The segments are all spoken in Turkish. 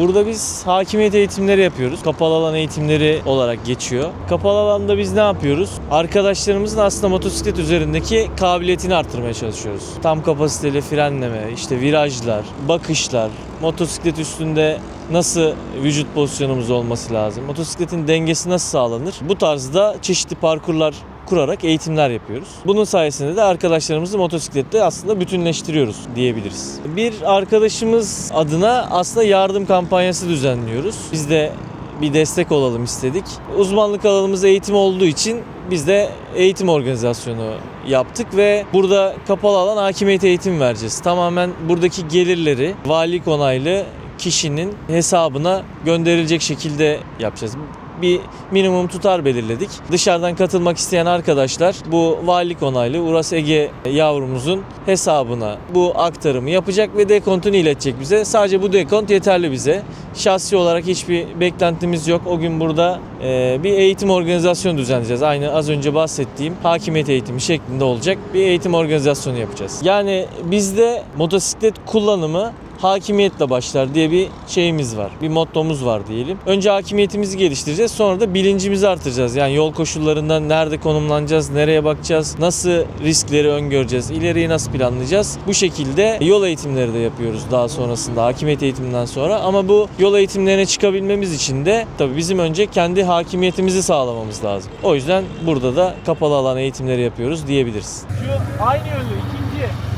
Burada biz hakimiyet eğitimleri yapıyoruz. Kapalı alan eğitimleri olarak geçiyor. Kapalı alanda biz ne yapıyoruz? Arkadaşlarımızın aslında motosiklet üzerindeki kabiliyetini arttırmaya çalışıyoruz. Tam kapasiteli frenleme, işte virajlar, bakışlar, motosiklet üstünde nasıl vücut pozisyonumuz olması lazım, motosikletin dengesi nasıl sağlanır? Bu tarzda çeşitli parkurlar kurarak eğitimler yapıyoruz. Bunun sayesinde de arkadaşlarımızı motosiklette aslında bütünleştiriyoruz diyebiliriz. Bir arkadaşımız adına aslında yardım kampanyası düzenliyoruz. Biz de bir destek olalım istedik. Uzmanlık alanımız eğitim olduğu için biz de eğitim organizasyonu yaptık ve burada kapalı alan hakimiyet eğitim vereceğiz. Tamamen buradaki gelirleri valilik onaylı kişinin hesabına gönderilecek şekilde yapacağız bir minimum tutar belirledik. Dışarıdan katılmak isteyen arkadaşlar bu valilik onaylı Uras Ege yavrumuzun hesabına bu aktarımı yapacak ve dekontunu iletecek bize. Sadece bu dekont yeterli bize. Şahsi olarak hiçbir beklentimiz yok. O gün burada e, bir eğitim organizasyonu düzenleyeceğiz. Aynı az önce bahsettiğim hakimiyet eğitimi şeklinde olacak bir eğitim organizasyonu yapacağız. Yani bizde motosiklet kullanımı hakimiyetle başlar diye bir şeyimiz var. Bir mottomuz var diyelim. Önce hakimiyetimizi geliştireceğiz. Sonra da bilincimizi artıracağız. Yani yol koşullarında nerede konumlanacağız, nereye bakacağız, nasıl riskleri öngöreceğiz, ileriyi nasıl planlayacağız. Bu şekilde yol eğitimleri de yapıyoruz daha sonrasında hakimiyet eğitiminden sonra. Ama bu yol eğitimlerine çıkabilmemiz için de tabii bizim önce kendi hakimiyetimizi sağlamamız lazım. O yüzden burada da kapalı alan eğitimleri yapıyoruz diyebiliriz. Şu aynı yönlü ikinci.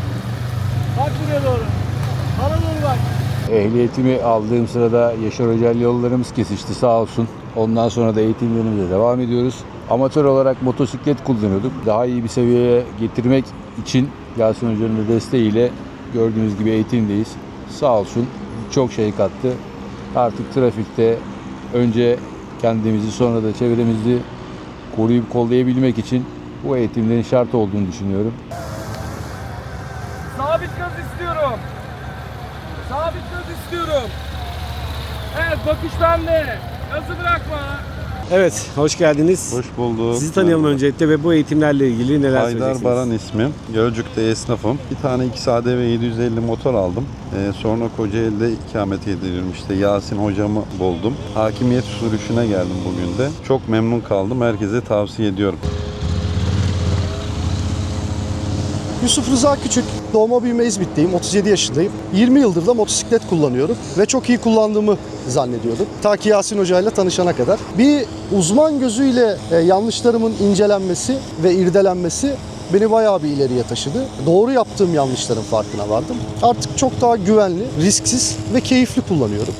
Ehliyetimi aldığım sırada Yaşar Hoca ile yollarımız kesişti sağ olsun. Ondan sonra da eğitimlerimize devam ediyoruz. Amatör olarak motosiklet kullanıyorduk. Daha iyi bir seviyeye getirmek için Yasin Hoca'nın da desteğiyle gördüğünüz gibi eğitimdeyiz. Sağ olsun çok şey kattı. Artık trafikte önce kendimizi sonra da çevremizi koruyup kollayabilmek için bu eğitimlerin şart olduğunu düşünüyorum. Sabit gaz istiyorum. Sabit gaz istiyorum. Evet bakış bende. Gazı bırakma. Evet, hoş geldiniz. Hoş bulduk. Sizi tanıyalım öncelikle ve bu eğitimlerle ilgili neler Haydar söyleyeceksiniz? Baran ismim. Gölcük'te esnafım. Bir tane 2 ve 750 motor aldım. Ee, sonra Kocaeli'de ikamet ediyorum. İşte Yasin hocamı buldum. Hakimiyet sürüşüne geldim bugün de. Çok memnun kaldım. Herkese tavsiye ediyorum. Yusuf Rıza Küçük, doğma büyüme İzmit'teyim, 37 yaşındayım. 20 yıldır da motosiklet kullanıyorum ve çok iyi kullandığımı zannediyordum. Ta ki Yasin Hoca ile tanışana kadar. Bir uzman gözüyle e, yanlışlarımın incelenmesi ve irdelenmesi beni bayağı bir ileriye taşıdı. Doğru yaptığım yanlışların farkına vardım. Artık çok daha güvenli, risksiz ve keyifli kullanıyorum.